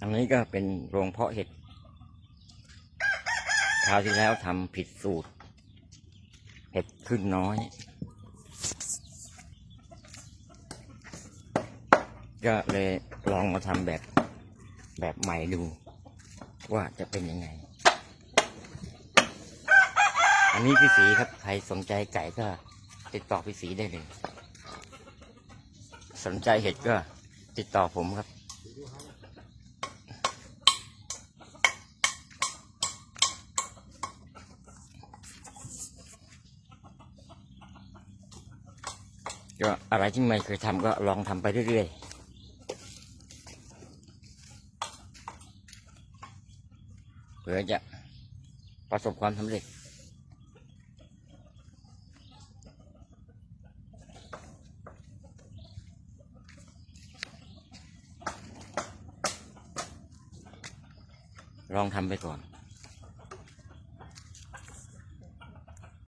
อันนี้ก็เป็นโรงเพาะเห็ดคราวที่แล้วทำผิดสูตร เห็ดขึ้นน้อย ก็เลยลองมาทำแบบแบบใหม่ดู ว่าจะเป็นยังไง อันนี้พี่สีครับ ใครสนใจไก่ก็ ติดต่อพี่สีได้เลย สนใจเห็ดก็ติดต่อผมครับ ก็อะไรที่ไม่เคยทำก็ลองทำไปเรื่อยๆเพื่อจะประสบความสำเร็จ ลองทำไปก่อน